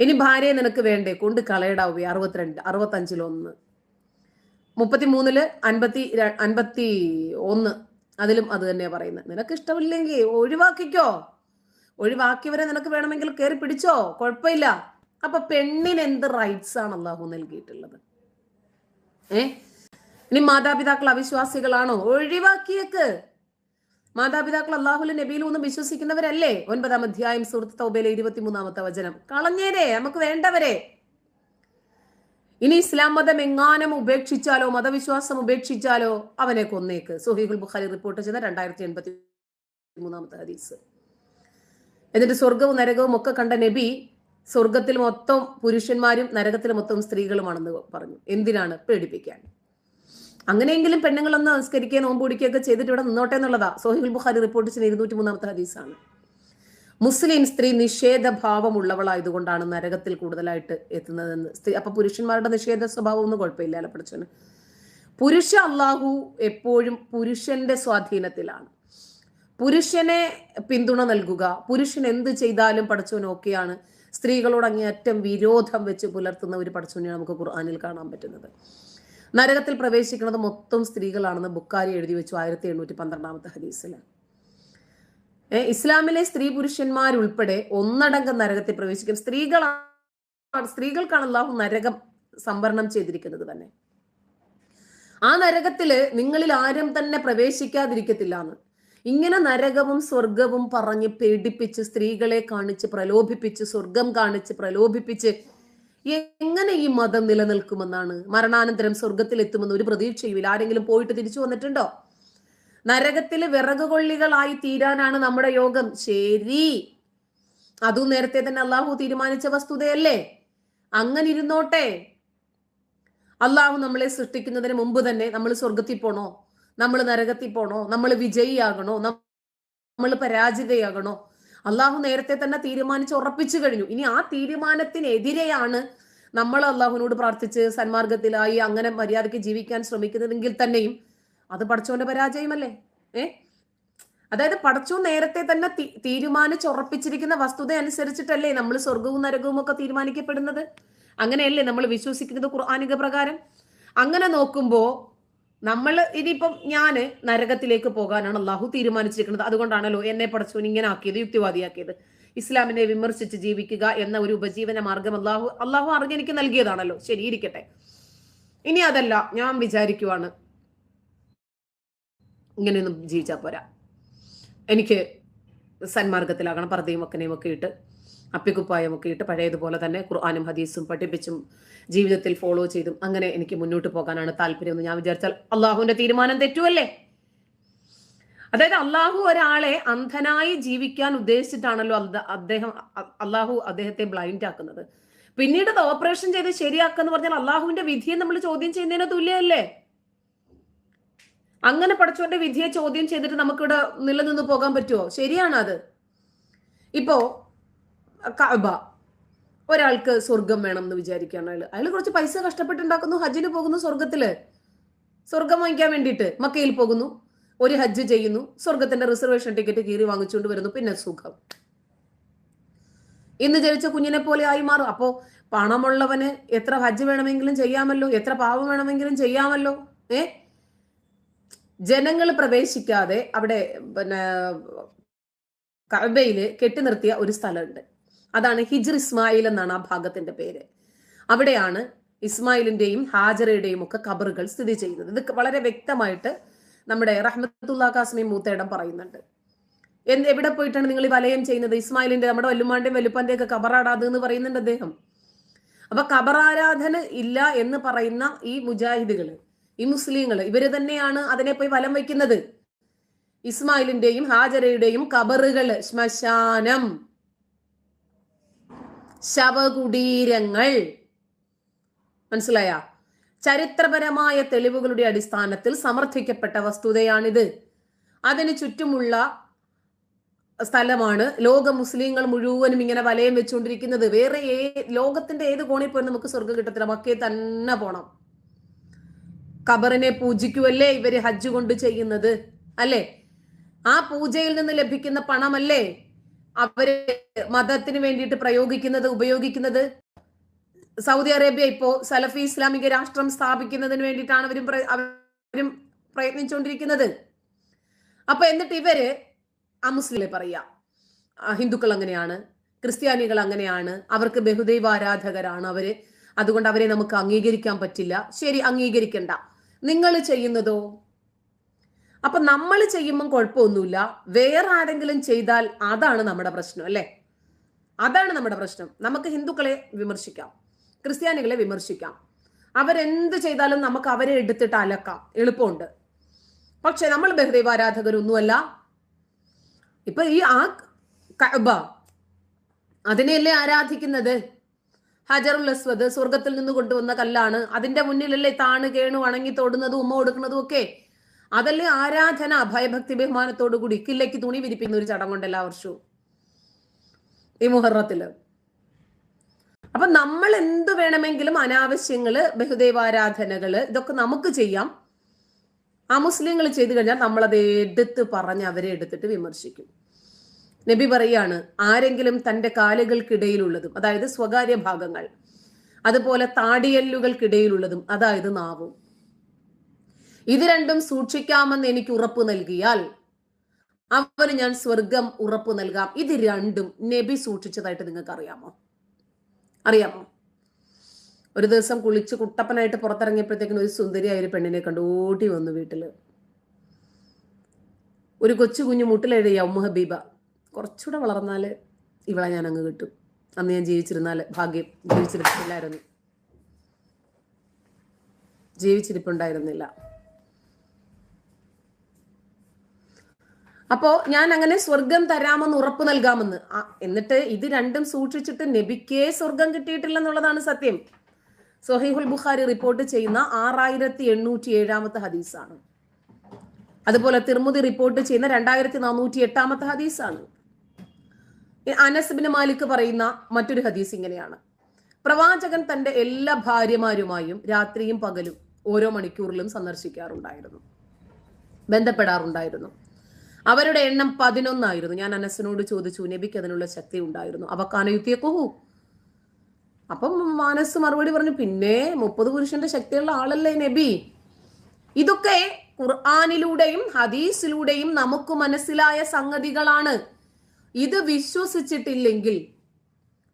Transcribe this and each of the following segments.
ഇനി ഭാര്യയെ നിനക്ക് വേണ്ടേ? കൊണ്ട് കളയടാവേ അറുപത്തിരണ്ട് അറുപത്തഞ്ചിലൊന്ന്. മുപ്പത്തിമൂന്നിൽ അൻപത്തി ര- അൻപത്തി ഒന്ന്. അതിലും അത് തന്നെയാ പറയുന്നത്. നിനക്ക് ഇഷ്ടമില്ലെങ്കിൽ ഒഴിവാക്കിക്കോ. ഒഴിവാക്കിയവരെ നിനക്ക് വേണമെങ്കിൽ കയറി പിടിച്ചോ. കുഴപ്പമില്ല. അപ്പൊ പെണ്ണിന് എന്ത് റൈറ്റ്സ് ആണ് അള്ളാഹു നൽകിയിട്ടുള്ളത്? ഏ? ഇനി മാതാപിതാക്കൾ അവിശ്വാസികളാണോ? ഒഴിവാക്കിയേക്ക്. മാതാപിതാക്കൾ അള്ളാഹുലും നബിയിലും ഒന്നും വിശ്വസിക്കുന്നവരല്ലേ? ഒൻപതാം അധ്യായം സുഹൃത്ത് തൗബയിലെ ഇരുപത്തിമൂന്നാമത്തെ വചനം. കളഞ്ഞേരെ നമുക്ക് വേണ്ടവരെ. ഇനി ഇസ്ലാം മതം എങ്ങാനും ഉപേക്ഷിച്ചാലോ മതവിശ്വാസം ഉപേക്ഷിച്ചാലോ അവനെ കൊന്നേക്ക്. സുഹീഖുൽ ബുഖാരി റിപ്പോർട്ട് ചെയ്ത രണ്ടായിരത്തി എൺപത്തി മൂന്നാമത്തെ ഹദീസ്. എന്നിട്ട് സ്വർഗവും നരകവും ഒക്കെ കണ്ട നബി സ്വർഗത്തിൽ മൊത്തം പുരുഷന്മാരും നരകത്തിൽ മൊത്തം സ്ത്രീകളുമാണെന്ന് പറഞ്ഞു. എന്തിനാണ് പേടിപ്പിക്കാൻ? അങ്ങനെയെങ്കിലും പെണ്ണുങ്ങളൊന്ന് സംസ്കരിക്കുകയും നോമ്പ് പിടിക്കുകയൊക്കെ ചെയ്തിട്ട് ഇവിടെ നിന്നോട്ടെ എന്നുള്ളതാ. സോഹിബുൽ ബുഖാരി റിപ്പോർട്ട് ചെയ്യുന്ന ഇരുന്നൂറ്റി മൂന്നാമത്തെ ഹദീസാണ്. മുസ്ലിം സ്ത്രീ നിഷേധഭാവമുള്ളവളായതുകൊണ്ടാണ് നരകത്തിൽ കൂടുതലായിട്ട് എത്തുന്നതെന്ന്. സ്ത്രീ അപ്പൊ പുരുഷന്മാരുടെ നിഷേധ സ്വഭാവം ഒന്നും കുഴപ്പമില്ല അലപ്പടച്ചന് പുരുഷ അള്ളാഹു എപ്പോഴും പുരുഷന്റെ സ്വാധീനത്തിലാണ്. പുരുഷനെ പിന്തുണ നൽകുക പുരുഷൻ എന്ത് ചെയ്താലും പഠിച്ചവൻ ഓക്കെയാണ്. സ്ത്രീകളോട് അങ്ങേയറ്റം വിരോധം വെച്ച് പുലർത്തുന്ന ഒരു പഠിച്ചവനെ നമുക്ക് ഖുർആാനിൽ കാണാൻ പറ്റുന്നത്. നരകത്തിൽ പ്രവേശിക്കുന്നത് മൊത്തം സ്ത്രീകളാണെന്ന് ബുക്കാരി എഴുതി വെച്ചു ആയിരത്തി എണ്ണൂറ്റി പന്ത്രണ്ടാമത്തെ ഹദീസിൽ. ഇസ്ലാമിലെ സ്ത്രീ പുരുഷന്മാരുൾപ്പെടെ ഒന്നടങ്കം നരകത്തിൽ പ്രവേശിക്കും. സ്ത്രീകളാണ് സ്ത്രീകൾക്കാണ് അള്ളാഹു നരകം സംവരണം ചെയ്തിരിക്കുന്നത് തന്നെ. ആ നരകത്തിൽ നിങ്ങളിൽ ആരും തന്നെ പ്രവേശിക്കാതിരിക്കത്തില്ല എന്ന്. ഇങ്ങനെ നരകവും സ്വർഗവും പറഞ്ഞ് പേടിപ്പിച്ച് സ്ത്രീകളെ കാണിച്ച് പ്രലോഭിപ്പിച്ച് സ്വർഗം കാണിച്ച് പ്രലോഭിപ്പിച്ച് എങ്ങനെ ഈ മതം നിലനിൽക്കുമെന്നാണ്? മരണാനന്തരം സ്വർഗത്തിൽ എത്തുമെന്ന് ഒരു പ്രതീക്ഷയുമില്ല ആരെങ്കിലും പോയിട്ട് തിരിച്ചു വന്നിട്ടുണ്ടോ? നരകത്തിൽ വിറക് കൊള്ളികളായി തീരാനാണ് നമ്മുടെ യോഗം. ശരി. അതും നേരത്തെ തന്നെ അള്ളാഹു തീരുമാനിച്ച വസ്തുതയല്ലേ? അങ്ങനെ ഇരുന്നോട്ടെ. അള്ളാഹു നമ്മളെ സൃഷ്ടിക്കുന്നതിന് മുമ്പ് തന്നെ നമ്മൾ സ്വർഗത്തിൽ പോണോ? നമ്മൾ നരകത്തിൽ പോണോ? നമ്മൾ വിജയിയാകണോ? നമ്മൾ പരാജിതയാകണോ? അള്ളാഹു നേരത്തെ തന്നെ തീരുമാനിച്ച് ഉറപ്പിച്ചു കഴിഞ്ഞു. ഇനി ആ തീരുമാനത്തിനെതിരെയാണ് നമ്മൾ അള്ളാഹുവിനോട് പ്രാർത്ഥിച്ച് സന്മാർഗത്തിലായി അങ്ങനെ മര്യാദയ്ക്ക് ജീവിക്കാൻ ശ്രമിക്കുന്നതെങ്കിൽ തന്നെയും അത് പടച്ചോന്റെ പരാജയമല്ലേ? ഏ? അതായത് പടച്ചോ നേരത്തെ തന്നെ തീരുമാനിച്ച് ഉറപ്പിച്ചിരിക്കുന്ന വസ്തുത അനുസരിച്ചിട്ടല്ലേ നമ്മൾ സ്വർഗവും നരകവും ഒക്കെ തീരുമാനിക്കപ്പെടുന്നത്? അങ്ങനെയല്ലേ നമ്മൾ വിശ്വസിക്കുന്നത് ഖുർആാനിക പ്രകാരം? അങ്ങനെ നോക്കുമ്പോ നമ്മൾ ഇനിയിപ്പം ഞാൻ നരകത്തിലേക്ക് പോകാനാണ് അള്ളാഹു തീരുമാനിച്ചിരിക്കുന്നത്. അതുകൊണ്ടാണല്ലോ എന്നെ പടച്ചോൻ ഇങ്ങനെ ആക്കിയത് യുക്തിവാദിയാക്കിയത്. ഇസ്ലാമിനെ വിമർശിച്ച് ജീവിക്കുക എന്ന ഒരു ഉപജീവന മാർഗം അള്ളാഹു അള്ളാഹു അറിഞ്ഞെനിക്ക് നൽകിയതാണല്ലോ. ശരി ഇരിക്കട്ടെ. ഇനി അതല്ല ഞാൻ വിചാരിക്കുവാണ്. ഇങ്ങനെയൊന്നും ജീവിച്ചാൽ പോരാ. എനിക്ക് സന്മാർഗത്തിലാകണം ഒക്കനെയും ഒക്കെ ഇട്ട് അപ്പിക്കുപ്പായം ഒക്കെ ഇട്ട് പഴയതുപോലെ തന്നെ ഖുർആാനും ഹദീസും പഠിപ്പിച്ചും ജീവിതത്തിൽ ഫോളോ ചെയ്തും അങ്ങനെ എനിക്ക് മുന്നോട്ട് പോകാനാണ് താല്പര്യം എന്ന് ഞാൻ വിചാരിച്ചാൽ അള്ളാഹുവിന്റെ തീരുമാനം തെറ്റുമല്ലേ അതായത് അള്ളാഹു ഒരാളെ അന്ധനായി ജീവിക്കാൻ ഉദ്ദേശിച്ചിട്ടാണല്ലോ അദ്ദേഹം അള്ളാഹു അദ്ദേഹത്തെ ബ്ലൈൻഡ് ആക്കുന്നത്. പിന്നീട് അത് ഓപ്പറേഷൻ ചെയ്ത് ശരിയാക്കുന്ന പറഞ്ഞാൽ അള്ളാഹുവിന്റെ വിധിയെ നമ്മൾ ചോദ്യം ചെയ്യുന്നതിന് തുല്യമല്ലേ? അങ്ങനെ പഠിച്ചവന്റെ വിധിയെ ചോദ്യം ചെയ്തിട്ട് നമുക്കിവിടെ നിലനിന്ന് പോകാൻ പറ്റുമോ ശരിയാണത്. ഇപ്പോ കഅബ. ഒരാൾക്ക് സ്വർഗം വേണം എന്ന് വിചാരിക്കുകയാണ് അയാൾ അയാൾ കുറച്ച് പൈസ കഷ്ടപ്പെട്ടുണ്ടാക്കുന്നു ഹജ്ജിന് പോകുന്നു സ്വർഗത്തിൽ സ്വർഗം വാങ്ങിക്കാൻ വേണ്ടിയിട്ട് മക്കയിൽ പോകുന്നു ഒരു ഹജ്ജ് ചെയ്യുന്നു സ്വർഗത്തിന്റെ റിസർവേഷൻ ടിക്കറ്റ് കീറി വാങ്ങിച്ചുകൊണ്ട് വരുന്നു പിന്നെ സുഖം. ഇന്ന് ജനിച്ച കുഞ്ഞിനെ പോലെ ആയി മാറും. അപ്പോ പണമുള്ളവന് എത്ര ഹജ്ജ് വേണമെങ്കിലും ചെയ്യാമല്ലോ എത്ര പാവം വേണമെങ്കിലും ചെയ്യാമല്ലോ ഏ? ജനങ്ങൾ പ്രവേശിക്കാതെ അവിടെ പിന്നെ കബയിൽ കെട്ടി നിർത്തിയ ഒരു സ്ഥലമുണ്ട്. അതാണ് ഹിജ്ർ ഇസ്മായിൽ എന്നാണ് ആ ഭാഗത്തിന്റെ പേര്. അവിടെയാണ് ഇസ്മായിലിന്റെയും ഹാജറയുടെയും ഒക്കെ കബറുകൾ സ്ഥിതി ചെയ്യുന്നത്. ഇത് വളരെ വ്യക്തമായിട്ട് നമ്മുടെ റഹ്മത്തുല്ലാ കാസ്മി മൂത്തേടം പറയുന്നുണ്ട്. എന്ത് എവിടെ പോയിട്ടാണ് നിങ്ങൾ ഈ വലയം ചെയ്യുന്നത്? ഇസ്മായിലിന്റെ നമ്മുടെ വല്ലുമാന്റെയും വലുപ്പാന്റെയും ഒക്കെ കബറാടാത് എന്ന് പറയുന്നുണ്ട് അദ്ദേഹം. അപ്പൊ കബറാരാധന ഇല്ല എന്ന് പറയുന്ന ഈ മുജാഹിദുകൾ ഈ മുസ്ലിങ്ങൾ ഇവർ തന്നെയാണ് അതിനെ പോയി വലം വയ്ക്കുന്നത്. ഇസ്മായിലിന്റെയും ഹാജരയുടെയും കബറുകൾ ശ്മശാനം. ശവകുടീരങ്ങൾ. മനസ്സിലായ? ചരിത്രപരമായ തെളിവുകളുടെ അടിസ്ഥാനത്തിൽ സമർത്ഥിക്കപ്പെട്ട വസ്തുതയാണിത്. അതിന് ചുറ്റുമുള്ള സ്ഥലമാണ് ലോക മുസ്ലിങ്ങൾ മുഴുവനും ഇങ്ങനെ വലയം വെച്ചുകൊണ്ടിരിക്കുന്നത്. വേറെ ഏ ലോകത്തിന്റെ ഏത് കോണിൽ പോയി നമുക്ക് സ്വർഗം കിട്ടത്തില്ല. മക്കയെ തന്നെ പോണം. ഖബറിനെ പൂജിക്കുമല്ലേ ഇവർ ഹജ്ജ് കൊണ്ട് ചെയ്യുന്നത്? അല്ലേ? ആ പൂജയിൽ നിന്ന് ലഭിക്കുന്ന പണമല്ലേ? അവർ മതത്തിന് വേണ്ടിയിട്ട് പ്രയോഗിക്കുന്നത് ഉപയോഗിക്കുന്നത്? സൗദി അറേബ്യ ഇപ്പോ സലഫി ഇസ്ലാമിക രാഷ്ട്രം സ്ഥാപിക്കുന്നതിന് വേണ്ടിയിട്ടാണ് അവരും അവരും പ്രയത്നിച്ചുകൊണ്ടിരിക്കുന്നത് അപ്പൊ എന്നിട്ട് ഇവർ ആ മുസ്ലിങ്ങളെ പറയാ ഹിന്ദുക്കൾ അങ്ങനെയാണ് ക്രിസ്ത്യാനികൾ അങ്ങനെയാണ് അവർക്ക് ബഹുദൈവ ആരാധകരാണ് അവർ അതുകൊണ്ട് അവരെ നമുക്ക് അംഗീകരിക്കാൻ പറ്റില്ല. ശരി അംഗീകരിക്കണ്ട. നിങ്ങൾ ചെയ്യുന്നതോ? അപ്പൊ നമ്മൾ ചെയ്യുമ്പോൾ കുഴപ്പമൊന്നുമില്ല. വേറെ ആരെങ്കിലും ചെയ്താൽ അതാണ് നമ്മുടെ പ്രശ്നം അല്ലേ? അതാണ് നമ്മുടെ പ്രശ്നം. നമുക്ക് ഹിന്ദുക്കളെ വിമർശിക്കാം ക്രിസ്ത്യാനികളെ വിമർശിക്കാം. അവരെന്ത് ചെയ്താലും നമുക്ക് അവരെ എടുത്തിട്ട് അലക്കാം. എളുപ്പമുണ്ട്. പക്ഷെ നമ്മൾ ബഹുദൈവ ആരാധകരൊന്നുമല്ല ഇപ്പൊ ഈ ആ കഅബ അതിനെയല്ലേ ആരാധിക്കുന്നത്? ഹജറുൽ അസ്വദ് സ്വർഗത്തിൽ നിന്ന് കൊണ്ടുവന്ന കല്ലാണ്. അതിന്റെ മുന്നിലല്ലേ താണ് കേണു വണങ്ങി തൊടുന്നതും ഉമ്മ കൊടുക്കുന്നതും ഒക്കെ. അതല്ലേ ആരാധന? ഭയഭക്തി ബഹുമാനത്തോടു കൂടി കില്ലയ്ക്ക് തുണി വിരിപ്പിക്കുന്ന ഒരു ചടങ്ങുണ്ട് എല്ലാ വർഷവും. ഈ മുഹറത്തിൽ. അപ്പൊ നമ്മൾ എന്ത് വേണമെങ്കിലും അനാവശ്യങ്ങൾ ബഹുദൈവാരാധനകൾ ഇതൊക്കെ നമുക്ക് ചെയ്യാം. ആ മുസ്ലിങ്ങൾ ചെയ്തു കഴിഞ്ഞാൽ നമ്മളത് എടുത്ത് പറഞ്ഞ് അവരെ എടുത്തിട്ട് വിമർശിക്കും. നബി പറയാണ് ആരെങ്കിലും തന്റെ കാലുകൾക്കിടയിലുള്ളതും അതായത് സ്വകാര്യ ഭാഗങ്ങൾ അതുപോലെ താടിയല്ലുകൾക്കിടയിലുള്ളതും അതായത് നാവും. ഇത് രണ്ടും സൂക്ഷിക്കാമെന്ന് എനിക്ക് ഉറപ്പ് നൽകിയാൽ അവന് ഞാൻ സ്വർഗം ഉറപ്പ് നൽകാം. ഇത് രണ്ടും നബി സൂക്ഷിച്ചതായിട്ട് നിങ്ങൾക്ക് അറിയാമോ? അറിയാമോ ഒരു ദിവസം കുളിച്ച് കുട്ടപ്പനായിട്ട് പുറത്തിറങ്ങിയപ്പോഴത്തേക്കിനും ഒരു സുന്ദരിയായ ഒരു പെണ്ണിനെ കണ്ടു ഓടി വന്നു വീട്ടിൽ. ഒരു കൊച്ചു കുഞ്ഞു മുട്ടിലെഴുതിയ ഉമ്മ ഹബീബ കുറച്ചുകൂടെ വളർന്നാൽ ഇവളെ ഞാൻ അങ്ങ് കിട്ടും. അന്ന് ഞാൻ ജീവിച്ചിരുന്നാൽ ഭാഗ്യം ജീവിച്ചിരിപ്പില്ലായിരുന്നു ജീവിച്ചിരിപ്പുണ്ടായിരുന്നില്ല. അപ്പോ ഞാൻ അങ്ങനെ സ്വർഗം തരാമെന്ന് ഉറപ്പ് നൽകാമെന്ന്. എന്നിട്ട് ഇത് രണ്ടും സൂക്ഷിച്ചിട്ട് നബിക്കേ സ്വർഗം കിട്ടിയിട്ടില്ലെന്നുള്ളതാണ് സത്യം. സൊഹീഹുൽ ബുഖാരി റിപ്പോർട്ട് ചെയ്യുന്ന ആറായിരത്തി എണ്ണൂറ്റി ഏഴാമത്തെ ഹദീസാണ്. അതുപോലെ തിർമുതി റിപ്പോർട്ട് ചെയ്യുന്ന രണ്ടായിരത്തി നാനൂറ്റി എട്ടാമത്തെ ഹദീസാണ് അനസ്ബിന് മാലിക് പറയുന്ന മറ്റൊരു ഹദീസ് ഇങ്ങനെയാണ്. പ്രവാചകൻ തന്റെ എല്ലാ ഭാര്യമാരുമായും രാത്രിയും പകലും ഓരോ മണിക്കൂറിലും സന്ദർശിക്കാറുണ്ടായിരുന്നു. ബന്ധപ്പെടാറുണ്ടായിരുന്നു. അവരുടെ എണ്ണം പതിനൊന്നായിരുന്നു. ഞാൻ അനസിനോട് ചോദിച്ചു നബിക്ക് അതിനുള്ള ശക്തി ഉണ്ടായിരുന്നു. അവക്കാന അവക്കാനയുത്തിയക്കോഹു അപ്പം മനസ്സ് മറുപടി പറഞ്ഞു പിന്നെ മുപ്പത് പുരുഷന്റെ ശക്തിയുള്ള ആളല്ലേ നബി? ഇതൊക്കെ ഖുർആാനിലൂടെയും ഹദീസിലൂടെയും നമുക്ക് മനസ്സിലായ സംഗതികളാണ്. ഇത് വിശ്വസിച്ചിട്ടില്ലെങ്കിൽ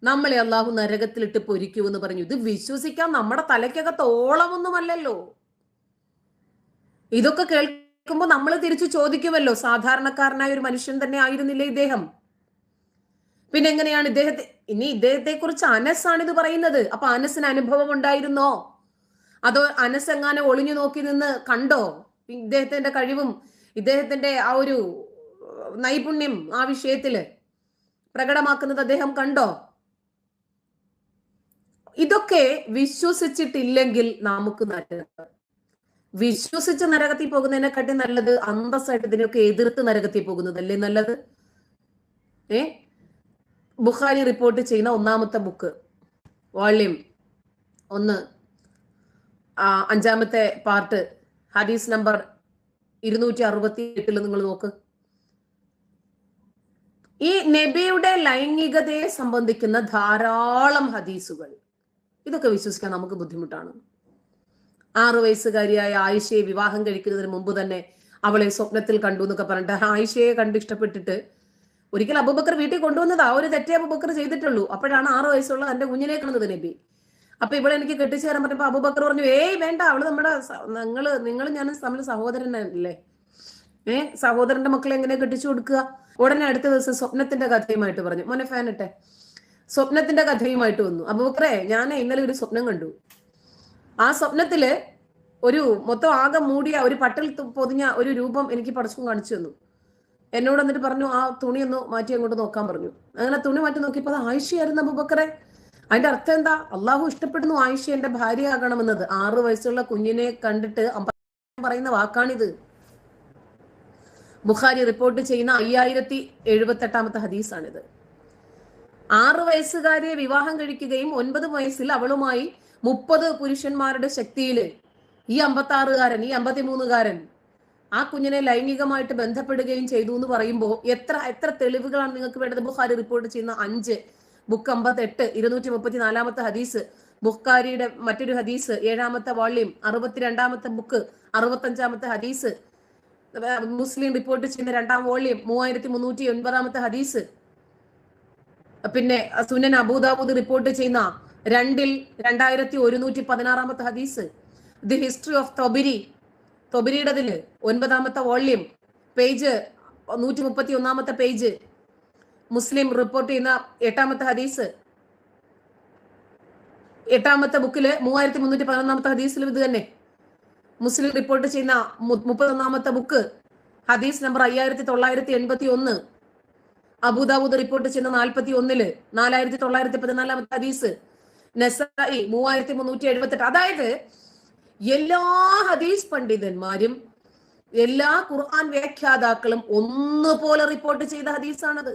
നമ്മളെ അള്ളാഹു നരകത്തിലിട്ട് പൊരിക്കുമെന്ന് പറഞ്ഞു. ഇത് വിശ്വസിക്കാൻ നമ്മുടെ തലയ്ക്കകത്തോളമൊന്നുമല്ലല്ലോ ഇതൊക്കെ ഇതൊക്കെ കേൾക്കുമ്പോൾ നമ്മൾ തിരിച്ചു ചോദിക്കുമല്ലോ സാധാരണക്കാരനായ ഒരു മനുഷ്യൻ തന്നെ ആയിരുന്നില്ലേ ഇദ്ദേഹം. പിന്നെ എങ്ങനെയാണ് ഇദ്ദേഹത്തെ ഇനി ഇദ്ദേഹത്തെ കുറിച്ച് അനസാണ് ഇത് പറയുന്നത്. അപ്പൊ അനസിന് അനുഭവം ഉണ്ടായിരുന്നോ? അതോ അനസ് എങ്ങാനെ ഒളിഞ്ഞു നോക്കി നിന്ന് കണ്ടോ? ഇദ്ദേഹത്തിന്റെ കഴിവും ഇദ്ദേഹത്തിന്റെ ആ ഒരു നൈപുണ്യം ആ വിഷയത്തിൽ പ്രകടമാക്കുന്നത് അദ്ദേഹം കണ്ടോ? ഇതൊക്കെ വിശ്വസിച്ചിട്ടില്ലെങ്കിൽ നമുക്ക് നരകം വിശ്വസിച്ച് നരകത്തിൽ പോകുന്നതിനെക്കാട്ടി നല്ലത് അന്തസ്സായിട്ട് ഇതിനൊക്കെ എതിർത്ത് നരകത്തിൽ പോകുന്നതല്ലേ നല്ലത്? ഏ? ബുഖാരി റിപ്പോർട്ട് ചെയ്യുന്ന ഒന്നാമത്തെ ബുക്ക് വോള്യം ഒന്ന് അഞ്ചാമത്തെ പാർട്ട് ഹദീസ് നമ്പർ ഇരുന്നൂറ്റി അറുപത്തി എട്ടിൽ നിങ്ങൾ നോക്ക്. ഈ നബിയുടെ ലൈംഗികതയെ സംബന്ധിക്കുന്ന ധാരാളം ഹദീസുകൾ. ഇതൊക്കെ വിശ്വസിക്കാൻ നമുക്ക് ബുദ്ധിമുട്ടാണ്. ആറു വയസ്സുകാരിയായ ആയിഷയെ വിവാഹം കഴിക്കുന്നതിന് മുമ്പ് തന്നെ അവളെ സ്വപ്നത്തിൽ കണ്ടു എന്നൊക്കെ പറഞ്ഞിട്ട് ആയിഷയെ കണ്ട് ഇഷ്ടപ്പെട്ടിട്ട് ഒരിക്കൽ അബുബക്കർ വീട്ടിൽ കൊണ്ടുവന്നതാ ഒരു തെറ്റേ അബുബക്കർ ചെയ്തിട്ടുള്ളൂ. അപ്പോഴാണ് ആറു വയസ്സുള്ള തന്റെ കുഞ്ഞിനെ കാണുന്നത് നബി. അപ്പൊ ഇവിടെ എനിക്ക് കെട്ടിച്ചു തരാൻ പറഞ്ഞപ്പോ അബുബക്കർ പറഞ്ഞു ഏയ് വേണ്ട അവൾ നമ്മുടെ നിങ്ങൾ നിങ്ങൾ ഞാൻ തമ്മിൽ സഹോദരനല്ലേ? ഏ സഹോദരന്റെ മക്കളെ എങ്ങനെ കെട്ടിച്ചു കൊടുക്കുക? ഉടനെ അടുത്ത ദിവസം സ്വപ്നത്തിന്റെ കഥയുമായിട്ട് പറഞ്ഞു. മോനെ ഫാൻ സ്വപ്നത്തിന്റെ കഥയുമായിട്ട് വന്നു. അബുബക്കറെ ഞാൻ ഇന്നലെ ഒരു സ്വപ്നം കണ്ടു. ആ സ്വപ്നത്തിൽ ഒരു മൊത്തം ആകെ മൂടിയ ഒരു പട്ടിൽ പൊതിഞ്ഞ ഒരു രൂപം എനിക്ക് പടച്ചും കാണിച്ചു തന്നു. എന്നോട് എന്നിട്ട് പറഞ്ഞു ആ തുണി ഒന്ന് മാറ്റി അങ്ങോട്ട് നോക്കാൻ പറഞ്ഞു. അങ്ങനെ തുണി മാറ്റി നോക്കിയപ്പോ അത് ആയിഷയായിരുന്നു അബുബക്കറെ. അതിന്റെ അർത്ഥം എന്താ? അള്ളാഹു ഇഷ്ടപ്പെടുന്നു ആയിഷ എന്റെ ഭാര്യയാകണമെന്നത്. ആറു വയസ്സുള്ള കുഞ്ഞിനെ കണ്ടിട്ട് പറയുന്ന വാക്കാണിത്. ബുഖാരി റിപ്പോർട്ട് ചെയ്യുന്ന അയ്യായിരത്തി എഴുപത്തി എട്ടാമത്തെ ഹദീസാണിത്. ആറു വയസ്സുകാരിയെ വിവാഹം കഴിക്കുകയും ഒൻപത് വയസ്സിൽ അവളുമായി മുപ്പത് പുരുഷന്മാരുടെ ശക്തിയിൽ ഈ അമ്പത്തി ആറുകാരൻ ഈ അമ്പത്തിമൂന്നുകാരൻ ആ കുഞ്ഞിനെ ലൈംഗികമായിട്ട് ബന്ധപ്പെടുകയും ചെയ്തു എന്ന് പറയുമ്പോൾ എത്ര എത്ര തെളിവുകളാണ് നിങ്ങൾക്ക് വേണ്ടത്? ബുഖാരി റിപ്പോർട്ട് ചെയ്യുന്ന അഞ്ച് ബുക്ക് അമ്പത്തെട്ട് ഇരുന്നൂറ്റി മുപ്പത്തി നാലാമത്തെ ഹദീസ് ബുഖാരിയുടെ മറ്റൊരു ഹദീസ് ഏഴാമത്തെ വോള്യം അറുപത്തിരണ്ടാമത്തെ ബുക്ക് അറുപത്തഞ്ചാമത്തെ ഹദീസ്. മുസ്ലിം റിപ്പോർട്ട് ചെയ്യുന്ന രണ്ടാം വോള്യം മൂവായിരത്തി മുന്നൂറ്റി ഒൻപതാമത്തെ ഹദീസ്. പിന്നെ സുനൻ അബൂദാബൂദ് റിപ്പോർട്ട് ചെയ്യുന്ന രണ്ടിൽ രണ്ടായിരത്തി ഒരുന്നൂറ്റി പതിനാറാമത്തെ ഹദീസ് ദി ഹിസ്റ്ററി ഓഫ് തൊബിരി തൊബിരിയുടേതിൽ ഒൻപതാമത്തെ വോള്യം പേജ് നൂറ്റി മുപ്പത്തി ഒന്നാമത്തെ പേജ് മുസ്ലിം റിപ്പോർട്ട് ചെയ്യുന്ന എട്ടാമത്തെ ഹദീസ്. എട്ടാമത്തെ ബുക്കിൽ മൂവായിരത്തി മുന്നൂറ്റി പതിനൊന്നാമത്തെ ഹദീസിലും ഇത് തന്നെ. മുസ്ലിം റിപ്പോർട്ട് ചെയ്യുന്ന മുപ്പത്തൊന്നാമത്തെ ബുക്ക് ഹദീസ് നമ്പർ അയ്യായിരത്തി തൊള്ളായിരത്തി എൺപത്തി ഒന്ന് അബുദാബുദ് റിപ്പോർട്ട് ചെയ്യുന്ന നാൽപ്പത്തി ഒന്നിൽ നാലായിരത്തി തൊള്ളായിരത്തി പതിനാലാമത്തെ ഹദീസ് നസായി മൂവായിരത്തി മുന്നൂറ്റി എഴുപത്തെട്ട് അതായത് എല്ലാ ഹദീസ് പണ്ഡിതന്മാരും എല്ലാ ഖുർആൻ വ്യാഖ്യാതാക്കളും ഒന്നുപോലെ റിപ്പോർട്ട് ചെയ്ത ഹദീസാണത്.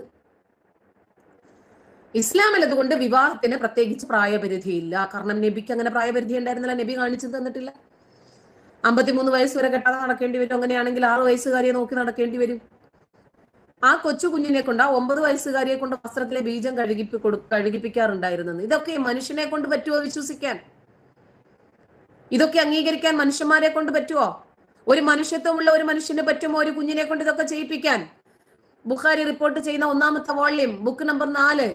ഇസ്ലാമിൽ അതുകൊണ്ട് വിവാഹത്തിന് പ്രത്യേകിച്ച് പ്രായപരിധിയില്ല. കാരണം നബിക്ക് അങ്ങനെ പ്രായപരിധി ഉണ്ടായിരുന്നില്ല നബി കാണിച്ചു തന്നിട്ടില്ല. അമ്പത്തിമൂന്ന് വയസ്സ് വരെ കെട്ടാതെ നടക്കേണ്ടി വരും. അങ്ങനെയാണെങ്കിൽ ആറ് വയസ്സുകാരിയെ നോക്കി നടക്കേണ്ടി വരും. ആ കൊച്ചു കുഞ്ഞിനെ കൊണ്ട് ആ ഒമ്പത് വയസ്സുകാരിയെ കൊണ്ട് വസ്ത്രത്തിലെ ബീജം കഴുകിപ്പി കൊടു കഴുകിപ്പിക്കാറുണ്ടായിരുന്നെന്ന്. ഇതൊക്കെ മനുഷ്യനെ കൊണ്ട് പറ്റുമോ വിശ്വസിക്കാൻ? ഇതൊക്കെ അംഗീകരിക്കാൻ മനുഷ്യന്മാരെ കൊണ്ട് പറ്റുമോ ഒരു മനുഷ്യത്വമുള്ള ഒരു മനുഷ്യന് പറ്റുമോ ഒരു കുഞ്ഞിനെ കൊണ്ട് ഇതൊക്കെ ചെയ്യിപ്പിക്കാൻ? ബുഖാരി റിപ്പോർട്ട് ചെയ്യുന്ന ഒന്നാമത്തെ വോള്യം ബുക്ക് നമ്പർ നാല്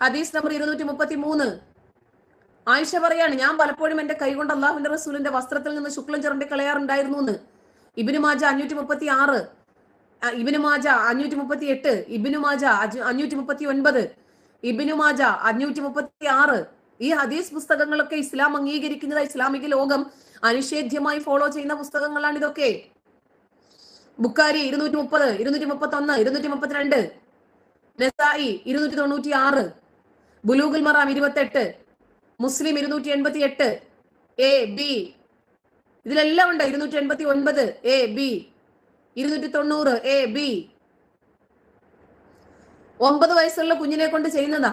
ഹദീസ് നമ്പർ ഇരുന്നൂറ്റി മുപ്പത്തി മൂന്ന് ആയിഷ പറയാണ് ഞാൻ പലപ്പോഴും എന്റെ കൈകൊണ്ട് അള്ളാഹുവിന്റെ റസൂലിന്റെ വസ്ത്രത്തിൽ നിന്ന് ശുക്ലം ചിറണ്ടി കളയാറുണ്ടായിരുന്നു എന്ന് ഇബിനു മാജ അഞ്ഞൂറ്റി മുപ്പത്തി ആറ് ഇബിനു മാജ അഞ്ഞൂറ്റി മുപ്പത്തി എട്ട് ഇബിനു മാജ അഞ്ഞൂറ്റി മുപ്പത്തി ഒൻപത് ഇബിനു മാജ അഞ്ഞൂറ്റി മുപ്പത്തി ആറ് ഈ ഹദീസ് പുസ്തകങ്ങളൊക്കെ ഇസ്ലാം അംഗീകരിക്കുന്നത് ഇസ്ലാമിക ലോകം അനിഷേധ്യമായി ഫോളോ ചെയ്യുന്ന പുസ്തകങ്ങളാണ് ഇതൊക്കെ. ബുക്കാരി ഇരുന്നൂറ്റി മുപ്പത് ഇരുന്നൂറ്റി മുപ്പത്തി ഒന്ന് ഇരുന്നൂറ്റി മുപ്പത്തിരണ്ട് നെസായി ഇരുന്നൂറ്റി തൊണ്ണൂറ്റി ആറ് ബുലൂഗുൽ മറാം ഇരുപത്തെട്ട്. മുസ്ലിം ഇരുന്നൂറ്റി എൺപത്തി എട്ട് എ ബി. ഇതിലെല്ലാം ഉണ്ട് ഇരുന്നൂറ്റി എൺപത്തി ഒൻപത് എ ബി. ഇരുന്നൂറ്റി തൊണ്ണൂറ് എ ബി ഒമ്പത് വയസ്സുള്ള കുഞ്ഞിനെ കൊണ്ട് ചെയ്യുന്നതാ.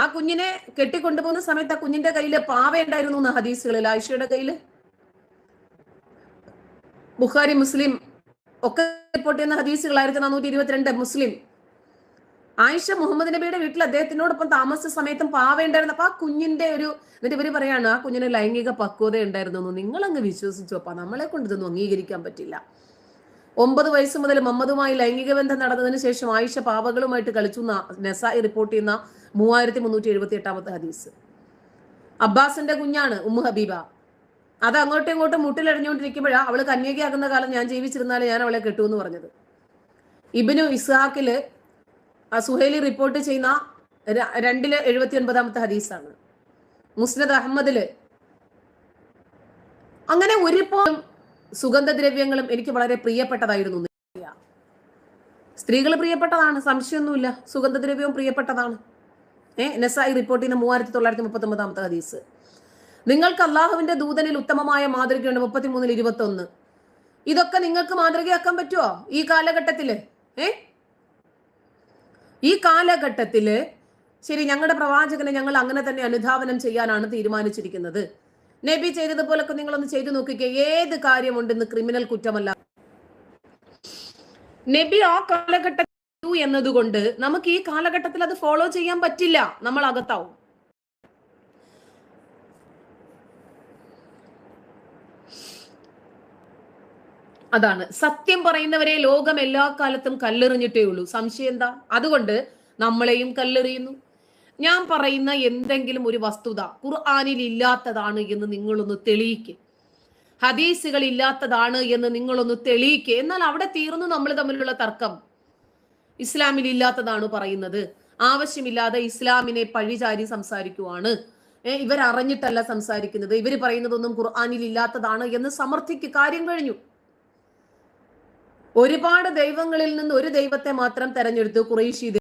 ആ കുഞ്ഞിനെ കെട്ടിക്കൊണ്ടുപോകുന്ന സമയത്ത് ആ കുഞ്ഞിന്റെ കയ്യിൽ പാവ ഉണ്ടായിരുന്നു എന്ന് ഹദീസുകളിൽ ആയിഷയുടെ കയ്യിൽ. ബുഖാരി മുസ്ലിം ഒക്കെ റിപ്പോർട്ട് ചെയ്യുന്ന ഹദീസുകൾ ആയിരത്തി നാനൂറ്റി ഇരുപത്തിരണ്ട് മുസ്ലിം. ആയിഷ മുഹമ്മദ് നബിയുടെ വീട്ടിൽ അദ്ദേഹത്തിനോടൊപ്പം താമസിച്ച സമയത്തും പാവ ഉണ്ടായിരുന്നു. അപ്പൊ ആ കുഞ്ഞിന്റെ ഒരു എന്നിട്ട് ഇവർ പറയാണ് ആ കുഞ്ഞിന് ലൈംഗിക പക്വത ഉണ്ടായിരുന്നു നിങ്ങൾ അങ്ങ് വിശ്വസിച്ചു അപ്പൊ നമ്മളെ കൊണ്ട് ഇതൊന്നും അംഗീകരിക്കാൻ പറ്റില്ല. ഒമ്പത് വയസ്സ് മുതൽ മമ്മദുമായി ലൈംഗിക ബന്ധം നടന്നതിന് ശേഷം ആയിഷ പാവകളുമായിട്ട് കളിച്ചു നെസായി റിപ്പോർട്ട് ചെയ്യുന്ന മൂവായിരത്തി മുന്നൂറ്റി എഴുപത്തി എട്ടാമത്തെ ഹദീസ്. അബ്ബാസിന്റെ കുഞ്ഞാണ് ഉമ്മു ഹബീബ. അത് അങ്ങോട്ടും ഇങ്ങോട്ടും മുട്ടിലടിഞ്ഞുകൊണ്ടിരിക്കുമ്പോഴാണ് അവൾ കന്യകയാകുന്ന കാലം ഞാൻ ജീവിച്ചിരുന്നാലേ ഞാൻ അവളെ കെട്ടു എന്ന് പറഞ്ഞത്. ഇബിനു ഇസ്ഹാക്കിൽ സുഹേലി റിപ്പോർട്ട് ചെയ്യുന്ന രണ്ടിൽ എഴുപത്തി ഒൻപതാമത്തെ ഹദീസാണ്. മുസ്നദ് അഹമ്മദിൽ. അങ്ങനെ ഒരുപാട് സുഗന്ധദ്രവ്യങ്ങളും എനിക്ക് വളരെ പ്രിയപ്പെട്ടതായിരുന്നു സ്ത്രീകൾ പ്രിയപ്പെട്ടതാണ് സംശയമൊന്നുമില്ല. സുഗന്ധദ്രവ്യവും പ്രിയപ്പെട്ടതാണ്. ഏഹ് നെസായി റിപ്പോർട്ട് ചെയ്യുന്ന മൂവായിരത്തി തൊള്ളായിരത്തി മുപ്പത്തി ഒമ്പതാമത്തെ ഹദീസ്. നിങ്ങൾക്ക് അള്ളാഹുവിന്റെ ദൂതനിൽ ഉത്തമമായ മാതൃകയുണ്ട് മുപ്പത്തി മൂന്നിൽ ഇരുപത്തി ഒന്ന് ഇതൊക്കെ നിങ്ങൾക്ക് മാതൃകയാക്കാൻ പറ്റുമോ ഈ കാലഘട്ടത്തിൽ? ഏ? ഈ കാലഘട്ടത്തിൽ ശരി ഞങ്ങളുടെ പ്രവാചകനെ ഞങ്ങൾ അങ്ങനെ തന്നെ അനുധാവനം ചെയ്യാനാണ് തീരുമാനിച്ചിരിക്കുന്നത്. നബി ചെയ്തതുപോലൊക്കെ നിങ്ങളൊന്ന് ചെയ്തു നോക്കിക്കേ. ഏത് കാര്യമുണ്ടെന്ന് ക്രിമിനൽ കുറ്റമല്ല. നബി ആ കാലഘട്ടം എന്നതുകൊണ്ട് നമുക്ക് ഈ കാലഘട്ടത്തിൽ അത് ഫോളോ ചെയ്യാൻ പറ്റില്ല. നമ്മൾ അകത്താവും. അതാണ്. സത്യം പറയുന്നവരെ ലോകം എല്ലാ കാലത്തും കല്ലെറിഞ്ഞിട്ടേ ഉള്ളൂ. സംശയം എന്താ? അതുകൊണ്ട് നമ്മളെയും കല്ലെറിയുന്നു. ഞാൻ പറയുന്ന എന്തെങ്കിലും ഒരു വസ്തുത ഖുർആാനിൽ ഇല്ലാത്തതാണ് എന്ന് നിങ്ങളൊന്ന് തെളിയിക്ക്. ഹദീസുകൾ ഇല്ലാത്തതാണ് എന്ന് നിങ്ങളൊന്ന് തെളിയിക്ക്. എന്നാൽ അവിടെ തീർന്നു നമ്മൾ തമ്മിലുള്ള തർക്കം. ഇസ്ലാമിൽ ഇല്ലാത്തതാണ് പറയുന്നത്. ആവശ്യമില്ലാതെ ഇസ്ലാമിനെ പഴിചാരി സംസാരിക്കുവാണ്. ഇവർ അറിഞ്ഞിട്ടല്ല സംസാരിക്കുന്നത്. ഇവർ പറയുന്നതൊന്നും ഖുർആാനിൽ ഇല്ലാത്തതാണ് എന്ന് സമർത്ഥിക്ക് കാര്യം കഴിഞ്ഞു. ഒരുപാട് ദൈവങ്ങളിൽ നിന്ന് ഒരു ദൈവത്തെ മാത്രം തെരഞ്ഞെടുത്തു കുറേശി